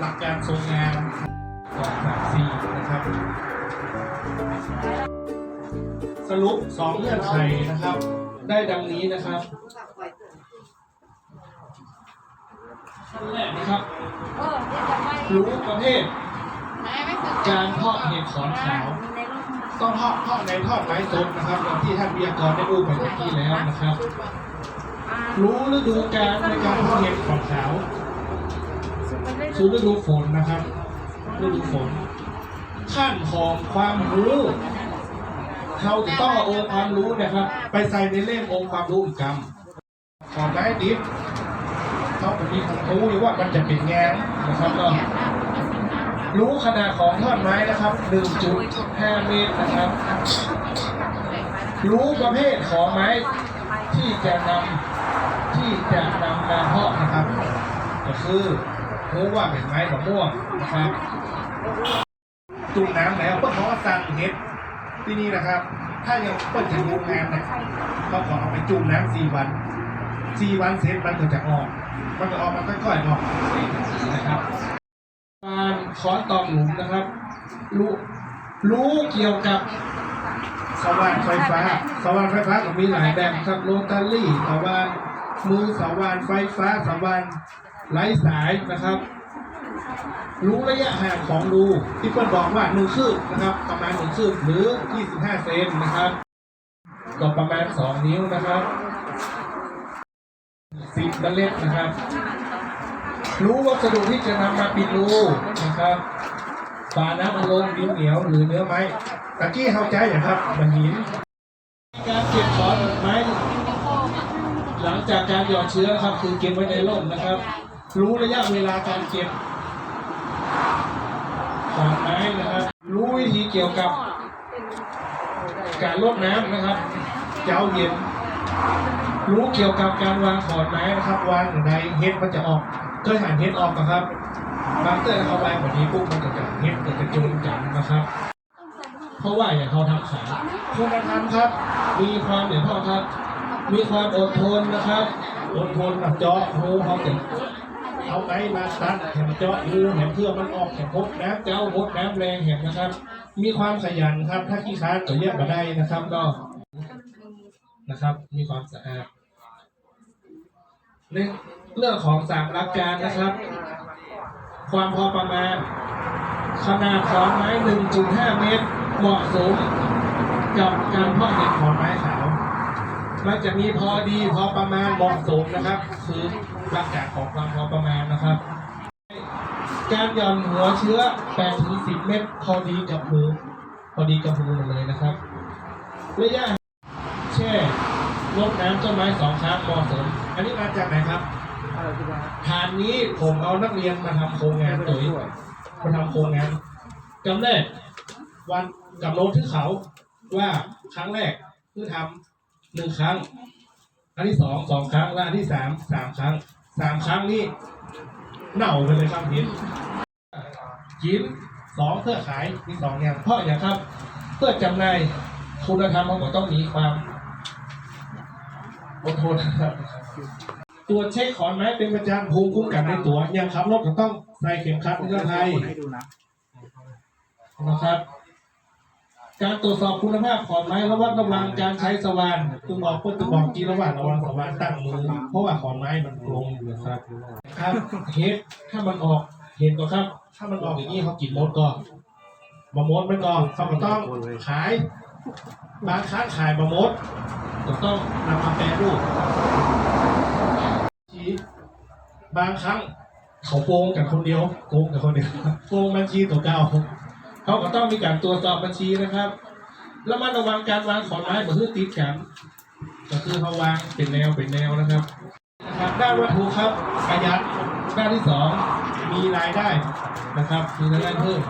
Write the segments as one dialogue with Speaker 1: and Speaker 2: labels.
Speaker 1: หลักการทรงงานสองสามสี่นะครับ สรุปสองเงื่อนไขนะครับ ได้ดังนี้นะครับขั้นแรกนะครับ รู้ประเภท การเพาะเห็ดขอนขาว ต้องเพาะเพาะในทอดไม้สดนะครับอย่างที่ท่านวิทยากรได้อู้ไปเมื่อกี้แล้วนะครับ รู้ฤดูกาลในการเพาะเห็ดขอนขาว คือฤดูฝนนะครับฤดูฝนขั้นของความรู้เราจะต้องเอาองค์ความรู้นะครับ ไปใส่ในเล่มองค์ความรู้อีกกรรมขอนไม้ดิบเขาจะมีความรู้อยู่ว่ามันจะเป็นแงนนะครับก็รู้ขนาดของท่อนไม้นะครับ 1.5 เมตรนะครับ รู้ประเภทของไม้ที่จะนำที่จะนำมาเพาะนะครับ ก็คือ รู้ว่าเป็นไม้มะม่วงนะครับจุ่มน้ำแล้วเพื่อขาก็สั่งเห็ดที่นี่นะครับ ถ้ายังเปิดจะดูงานนี่ยเขอเอาไปจุ่มน้ำสี่วันสี่วันเสร็จมันก็จะออก มันก็ออกมันค่อยๆออกนะครับการขอนตอกหลุมนะครับ รู้รู้เกี่ยวกับสว่านไฟฟ้า สว่านไฟฟ้าก็มีหลายแบบครับโรตารี่สว่านมือสว่านไฟฟ้าสว่าน ไร้สายนะครับ รู้ระยะห่างของรูที่เพื่อนบอกว่าหนึ่งคืบนะครับ ประมาณหนึ่งคืบหรือ 25 เซนนะครับ ก็ประมาณ 2 นิ้วนะครับสิบเล็ดนะครับ รู้วัสดุที่จะนำมาปิดรูนะครับฝาน้ำอัดลมดินเหนียวหรือเนื้อไม้ตะกี้เข้าใจอย่างครับมันหินการเก็บขอนไม้หลังจากการหยอดเชื้อครับ คือเก็บไว้ในร่มนะครับ รู้ระยะเวลาการเก็บขอนไม้นะครับ รู้วิธีเกี่ยวกับการลดน้ำนะครับเจ้าเย็น รู้เกี่ยวกับการวางขอนไม้นะครับ วางอยู่ในเฮ็ดมันจะออกเคยหันเฮ็ดออกนะครับบางเตอร์เขาวางแบบนี้ปุ๊บมันจะเฮ็ดมันจะจูนกันนะครับ เพราะว่าอย่างเขาทำขายคุณธรรมครับ มีความเดี๋ยวพ่อครับ มีความอดทนนะครับ อดทนกับเจาะหูเขาถึง เอาไม้มาตัดแหมเจาะรูแหมเพื่อมันออกแหมพดน้ำเจ้าพดน้ำแรงแหมนะครับ มีความขยันครับ ถ้าขี้ค้านก็เรียกมาได้นะครับก็นะครับ มีความสะอาดในเรื่องของสามหลักการนะครับ ความพอประมาณ ขนาดขอนไม้1.5เมตร เหมาะสมกับการเพาะเห็ดขอนไม้ขาวมันจะมีพอดีพอประมาณเหมาะสมนะครับ คือ หลักการของความพอประมาณนะครับ การหย่อนหัวเชื้อ8-10เมตรพอดีกับมือ พอดีกับมือหมดเลยนะครับระยะแช่รดน้ำต้นไม้สองครั้งเหมาะสมอันนี้มาจากไหนครับฐานนี้ผมเอานักเรียนมาทำโครงงานตัวมาทำโครงงานจำแรกวันกับโน้ตที่เขาว่าครั้งแรกคือทำหนึ่งครั้ง อันที่สองสองครั้ง และอันที่สามสามครั้ง สามครั้งนี้เน่าไปเลยครับหินหินสองเพื่อขายมีสองอย่างเพราะอย่างครับ เพื่อจำหน่ายคุณธรรมของมันต้องมีความอดทนนะครับตรวจเช็คขอนไม้เป็นประจำภูมิคุ้มกันในตัวยังขับรถก็ต้องใส่เข็มขัดนิรภัย
Speaker 2: ให้ดูนะ
Speaker 1: นะครับ การตรวจสอบคุณภาพขอนไม้ระวัดระวังการใช้สว่านคือบอกเพื่อจะบอกกี่ระว่างระวังสว่านตั้งมือเพราะว่าขอนไม้มันลงอยู่นะครับครับเฮ็ดถ้ามันออกเห็นก็ครับ ถ้ามันออกอย่างนี้เขากินมดก็บะมดมันก็เขาก็ต้องขายบางครั้งขายบะมดก็ต้องนำมาแปรรูปชีบางครั้งเขาโกงกันคนเดียวโกงกันคนเดียวโกงบัญชีตัวเก่า เขาก็ต้องมีการตรวจสอบบัญชีนะครับแล้วมันระวังการวางขอนไม้เหมือนติดกันก็คือเขาวางเป็นแนวเป็นแนวนะครับครับด้านวัตถุครับประหยัดด้านที่สองมีรายได้นะครับมีรายได้เพิ่ม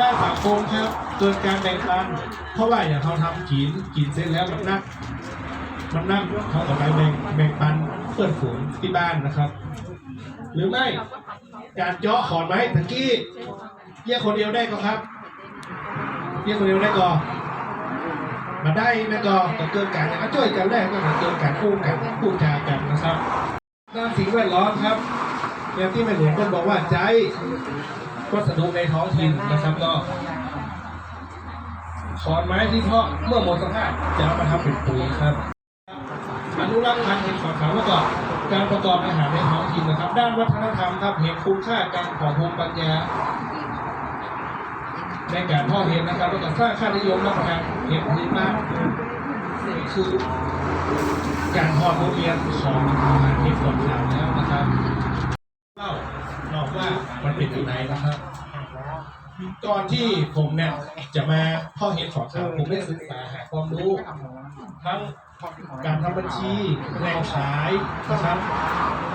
Speaker 1: ด้านสังคมครับเกิดการแบ่งปันเพราะว่าอย่างเขาทำกินกินเสร็จแล้วมันนักมันนักเขาก็ไปแบ่งแบ่งปันเพื่อนฝูงที่บ้านนะครับ หรือไม่การเจาะขอนไม้ตะกี้ เยี่ยคนเดียวได้ก็ครับเยี่ยคนเดียวได้ก็มาได้แม่ก็ก็เกิดการเอาช่วยกันแรกก็เกิดการพูดกันพูดจากันนะครับด้านสิ่งแวดล้อมครับอย่างที่แม่หลวงเพิ่นบอกว่าใจวัสดุในท้องถิ่นนะครับก็ขอนไม้ที่เพาะเมื่อหมดสภาพจะเอามาทำเป็นปุ๋ยครับอนุรักษ์พันธุ์เห็ดขอขาแล้วก็การประกอบอาหารในท้องถิ่นนะครับ ด้านวัฒนธรรมครับเห็นคุณค่าการของภูมิปัญญา ในการพ่อเห็ดนะครับแล้วก็สร้างค่านิยมรับประทานเห็ดพื้นบ้านนี่คือการทอดโรงเรียนของอาหารเห็ดขอเขาแล้วนะครับเล่าเนาว่ามันเป็นยังไงนะครับก่อนที่ผมเนี่ยจะมาพ่อเห็ดขอเขาผมได้ศึกษาหาความรู้ทั้งการทำบัญชีแรงขายนะครับ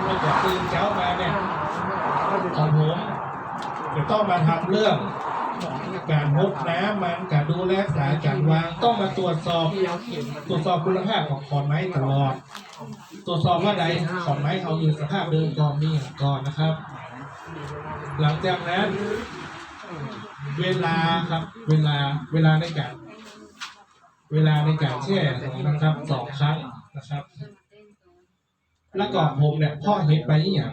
Speaker 1: แล้วก็ตื่นเช้ามาเนี่ยของผมจะต้องมาทำเรื่อง การพบน้ำมันการดูแลสายการวางต้องมาตรวจสอบตรวจสอบคุณภาพของขอนไม้ตลอด ตรวจสอบว่าใดขอนไม้เขาอยู่สภาพเดิมก่อนนี่ก่อนนะครับ หลังจากนั้น เวลาครับ เวลาเวลาในการเวลาในการแช่นะครับสองครั้งนะครับแล้วก็ผมเนี่ยพ่อเห็ดไปอย่าง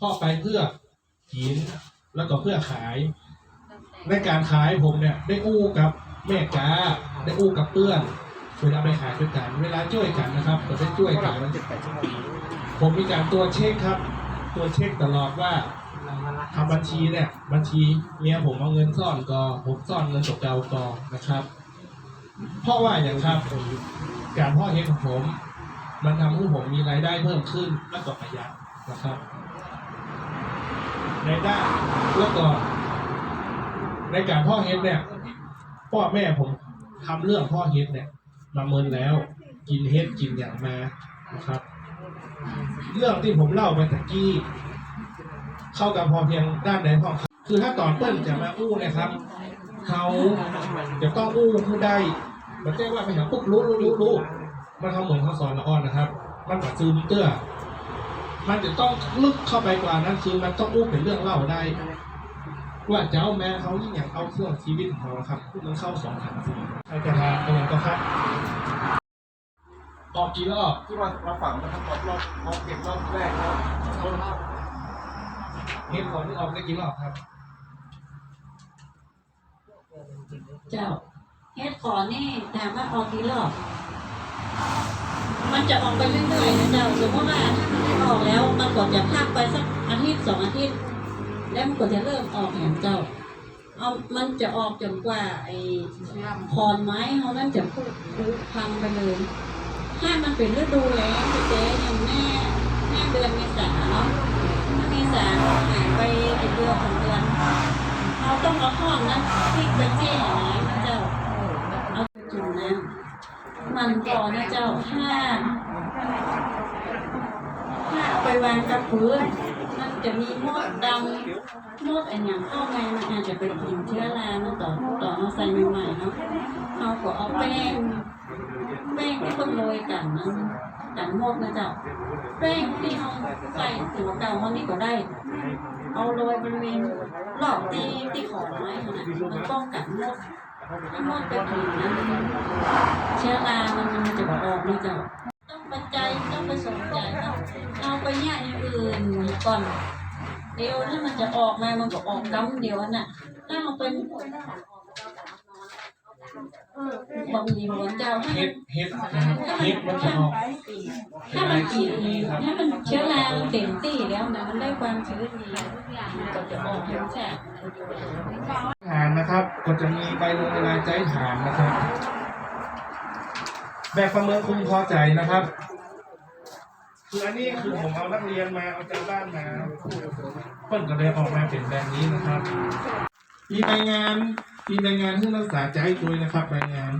Speaker 1: พ่อไปเพื่อกินแล้วก็เพื่อขาย ในการขายผมเนี่ยได้อู้กับแม่กาได้อู้กับเพื่อนเวลาไปขายด้วยกันเวลาช่วยกันนะครับก็ได้ช่วยกันผมมีการตัวเช็คครับ ตัวเช็คตลอดว่าทำบัญชีเนี่ยบัญชีเมียผมเอาเงินซ่อนก็ผมซ่อนเงินตกเกากอนนะครับ เพราะว่าอย่างครับการพ่อเห็ดของผม มันทำให้ผมมีรายได้เพิ่มขึ้นและก็ประหยัดนะครับในด้แล้วก็ ในการพ่อเห็ดเนี่ยพ่อแม่ผมทำเรื่องพ่อเห็ดเนี่ยมาเมินแล้ว กินเห็ดกินอย่างมานะครับ เรื่องที่ผมเล่าไปตะกี้ เข้ากับพอเพียงด้านใดพ่อคือถ้าตอนเปิ้ลจะมาอู้นะครับเขาจะต้องอู้ผู้ได้มันแจ้งว่าไปหาปุ๊บรู้รู้รู้รู้มันทำเหมือนเขาสอนละอ่อนนะครับ มันปัดซึมเตื้อมันจะต้องลึกเข้าไปกว่านั้นคือมันต้องอู้เป็นเรื่องเล่าได้ ว่าเจ้าแม่เขายิ่งอยากเอาเครื่องชีวิตของเขาครับมันเข้าสองขันสี่ใครจะทานเป็นอย่างก็ครับออกกี่รอบ
Speaker 2: ที่มามาฝังนะครับรอบรอบรอบเก็บรอบแรกแล้ว
Speaker 1: เห็นของที่ออกได้กี่รอบครับ
Speaker 3: เจ้าเฮ็ดขอนี่ถามว่าออกกี่รอบ มันจะออกไปเรื่อยๆนะเจ้าสมมติว่าถ้ามันไม่ออกแล้ว มันก็จะพักไปสักอาทิตย์สองอาทิตย์ แล้วมันก็จะเริ่มออกแหมเจ้า เอามันจะออกจนกว่าไอ้ขอนไม้เขานั่นจะพุพพังไปเลยถ้ามันเป็นฤดูแล้งเจ๊อย่างแม่แม่เดือนเมษาเนาะถ้าเมษาหายไปไอ้เดือนของเดือนเราต้องเอาข้อนนั้นพลิกไปแช่น้ำนะเจ้าเอาจุ่มน้ำมันก่อนนะเจ้าถ้าถ้าเอาไปวางกับพื้น มันจะมีมดดำมดอะไรอย่างเข้ามามันอาจจะเป็นกลิ่นเชื้อราเนาะต่อต่อมาใส่ใหม่ๆเนาะเราก็เอาแป้งแป้งที่คนโรยกันนั้นกันมดนะเจ้าแป้งที่เราใส่ถึงเก่ามันนี่ก็ได้ เอาโรยบริเวณรอบตีที่ขอนไม้ขนาดมันป้องกันมดถ้มดไปถึงนั้นเชื้อรามันมันจะออกนะเจ้าต้องปัจจัยต้องไปสนใจครับ เอาไปแยอย่างอื่นก่อน เดี๋ยวถ้ามันจะออกมามันก็ออกกำเดียวน่ะถ้าเอาเป็นบะหมี่หัวเจ้าให้
Speaker 1: เห็ดเห็ดนะครับเห็ดมันจะออก
Speaker 3: ถ้ามันกินถ้ามันเชื้อรามันเต็มที่แล้วนะมันได้ความชื้นดีมันก็จะออกเป็นแฉก
Speaker 1: ฐานนะครับ ก็จะมีใบลงเวลาใจฐานนะครับ แบบประเมินคุณพอใจนะครับ คืออันนี้คือผมเอานักเรียนมาเอาจากบ้านมาเพิ่นก็เลยออกมาเป็นแบบนี้นะครับ มีรายงานมีรายงานที่รักษาใจด้วยนะครับรายงาน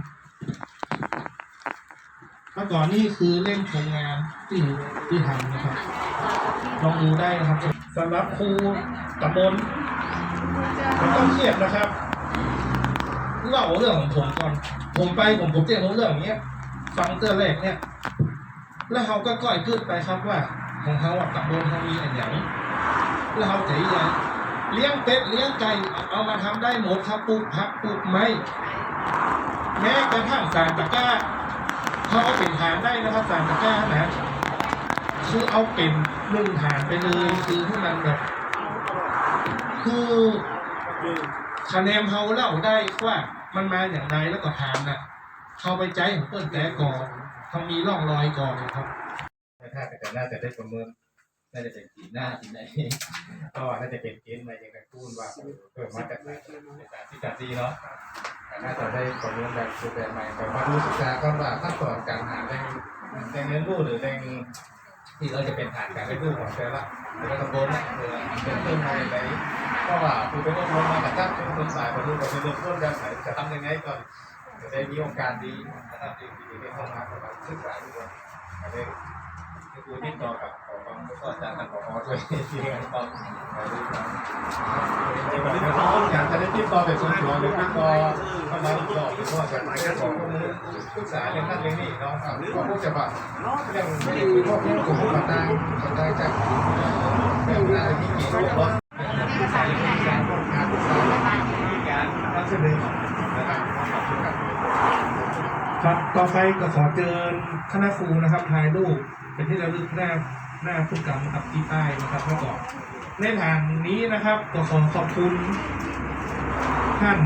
Speaker 1: เมื่อก่อนนี่คือเล่มโครงงานที่ที่ทำนะครับลองดูได้นะครับสำหรับครูตำบลไม่ต้องเครียดนะครับเล่าเรื่องของผมก่อน ผมไปผมผมเจอเรื่องอย่างเงี้ยฟังเตือนแรกเนี่ย แล้วเขาก็ก้อยขึ้นไปครับว่า ของเขาอะตำบลเขามีอะไรอย่างแล้วเขาใจใหญ่เลี้ยงเป็ดเลี้ยงไก่เอามาทำได้หมดครับปลูกผักปลูกไม้แม้กระทั่งสารตะก้าเขาเอาเป็นฐานได้นะครับสารตะก้านะคือเอาเป็นหนึ่งฐานไปเลยคือให้มันแบบคือคะแนนเขาเล่าได้ว่ามันมาอย่างไรแล้วก็ถามนะเขาไปใจของเปิ้ลแต่ก่อน เขามีร่องรอยก่อนนะครับ
Speaker 2: ถ้าแต่น่าจะได้ประเมินน่าจะเป็นปีหน้าปีไหนก็น่าจะเป็นเกณฑ์มาอย่างไรพูดว่าเกิดมาจากไหนในการที่จัดดีเนาะแต่น่าจะได้ประเมินแบบสูตรแบบใหม่แบบมาดูศึกษาก่อนว่าขั้นตอนการหาแรงแรงเงินรู้หรือแรงที่เราจะเป็นฐานการเรียนรู้ของแต่ละแต่ละตำบลนะเออเป็นต้นมาอย่างไรเพราะว่าคือเป็นต้นมาจากตั้งเป็นต้นสายมาดูกับเป็นเริ่มต้นแบบไหนจะทำยังไงก่อน จะได้มีโอกาสดีนะครับดีดีที่เข้ามาของเราศึกษาด้วยจะได้คือติดต่อกับขอความก็อาจารย์ทางขอด้วยที่งานต่อไปด้วยกันจะมาติดต่อกจะได้ติดต่อแบบส่วนตัวหรือติดต่อเข้ามาติดต่อหรือว่าจะมาแค่ของข้อมูลศึกษาเรื่องนั้นเรื่องนี้เนาะครับก็พวกจะแบบเรื่องไม่ได้คุยพวกเรื่องกลุ่มต่างๆต่างๆจากแบบอะไรที่เกี่ยวกับศึกษาเรื่องการงานศึกษาการนำเสนอนะครับขอบคุณครับ
Speaker 1: ครับต่อ ไปก็ขอเจิญคณะครูนะครับถ่ายรูปเป็นที่ระลึกหน้าหน้าพุทธกรรมกับที่ใต้นะครับแล้วก็ในทางนี้นะครับก็ขอขอบคุณ ท่าน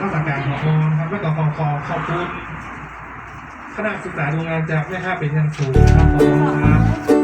Speaker 1: รักษาการผอนครับและก็ขอขอขอบคุณคณะศึกษาดูงานจากแม่ค้าเป็นอยังสูงนะครับขอบคุณครับ